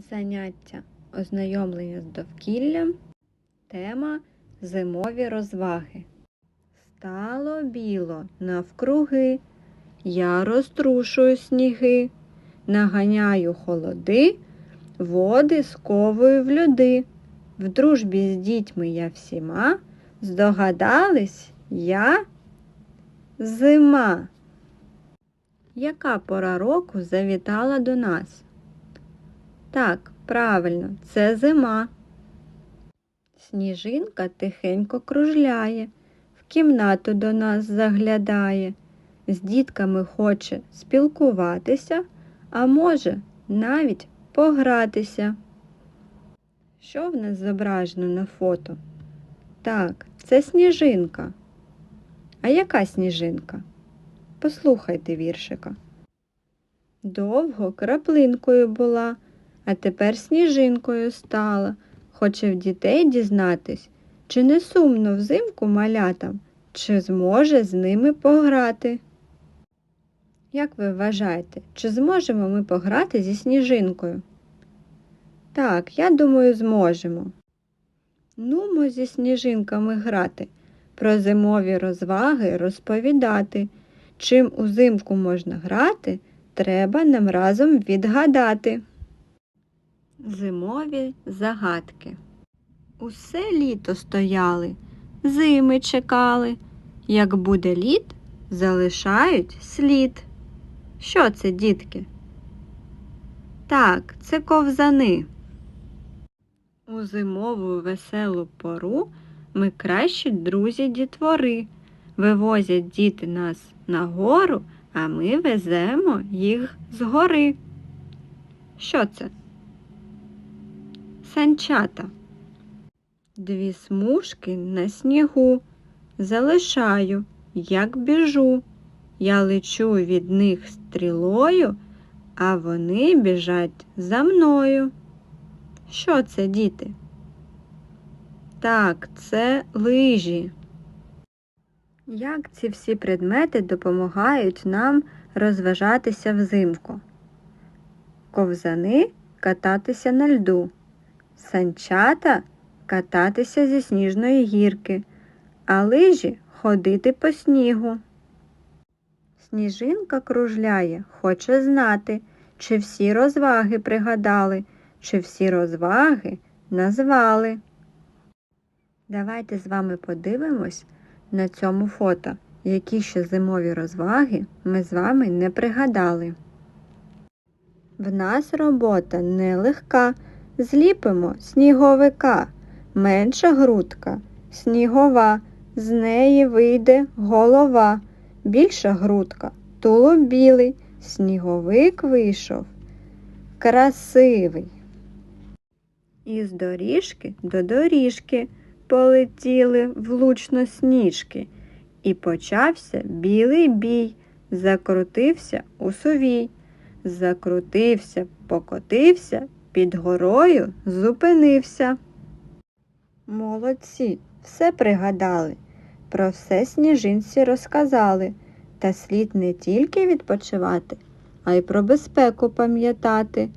Заняття ознайомлення з довкіллям. Тема зимові розваги. Стало біло навкруги, я розтрушую сніги, наганяю холоди, води сковую в льоди. В дружбі з дітьми я всіма, здогадались я зима. Яка пора року завітала до нас? Так, правильно, це зима. Сніжинка тихенько кружляє, в кімнату до нас заглядає, з дітками хоче спілкуватися, а може навіть погратися. Що в нас зображено на фото? Так, це сніжинка. А яка сніжинка? Послухайте віршика. Довго краплинкою була, а тепер сніжинкою стала. Хоче в дітей дізнатись, чи не сумно взимку малятам, чи зможе з ними пограти. Як ви вважаєте, чи зможемо ми пограти зі сніжинкою? Так, я думаю, зможемо. Нумо зі сніжинками грати, про зимові розваги розповідати. Чим узимку можна грати, треба нам разом відгадати. Зимові загадки. Усе літо стояли, зими чекали. Як буде літ, залишають слід. Що це, дітки? Так, це ковзани. У зимову веселу пору ми кращі друзі дітвори. Вивозять діти нас на гору, а ми веземо їх згори. Що це? Санчата. Дві смужки на снігу. Залишаю, як біжу. Я лечу від них стрілою, а вони біжать за мною. Що це, діти? Так, це лижі. Як ці всі предмети допомагають нам розважатися взимку? Ковзани кататися на льду, санчата кататися зі сніжної гірки, а лижі ходити по снігу. Сніжинка кружляє, хоче знати, чи всі розваги пригадали, чи всі розваги назвали. Давайте з вами подивимось на цьому фото, які ще зимові розваги ми з вами не пригадали. В нас робота нелегка. Зліпимо сніговика, менша грудка, снігова, з неї вийде голова, більша грудка, тулуб білий, сніговик вийшов. Красивий. Із доріжки до доріжки полетіли влучно сніжки, і почався білий бій, закрутився у совій, закрутився, покотився, під горою зупинився. Молодці, все пригадали, про все сніжинці розказали, та слід не тільки відпочивати, а й про безпеку пам'ятати.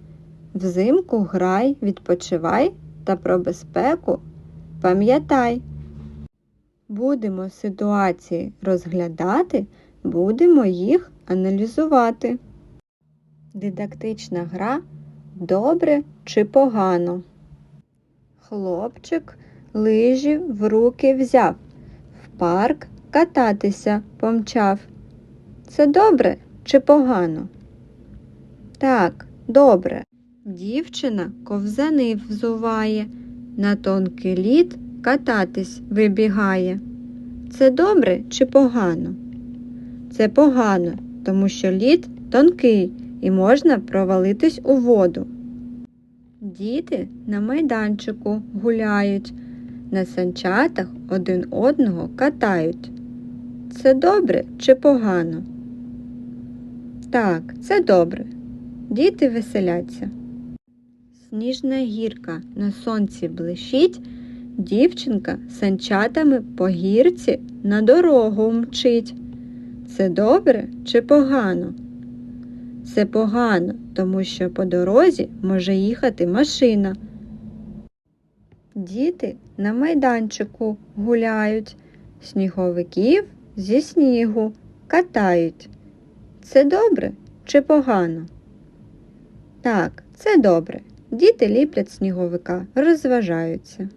Взимку грай, відпочивай та про безпеку пам'ятай. Будемо ситуації розглядати, будемо їх аналізувати. Дидактична гра добре чи погано. Хлопчик лижі в руки взяв, в парк кататися помчав. Це добре чи погано? Так, добре. Дівчина ковзани взуває, на тонкий лід кататись вибігає. Це добре чи погано? Це погано, тому що лід тонкий і можна провалитись у воду. Діти на майданчику гуляють, на санчатах один одного катають. Це добре чи погано? Так, це добре. Діти веселяться. Сніжна гірка на сонці блищить, дівчинка санчатами по гірці на дорогу мчить. Це добре чи погано? Це погано, тому що по дорозі може їхати машина. Діти на майданчику гуляють, сніговиків зі снігу катають. Це добре чи погано? Так, це добре. Діти ліплять сніговика, розважаються.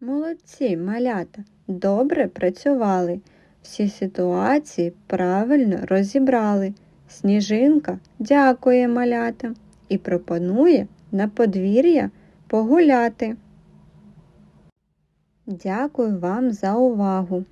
Молодці, малята, добре працювали. Всі ситуації правильно розібрали. Сніжинка дякує малятам і пропонує на подвір'я погуляти. Дякую вам за увагу.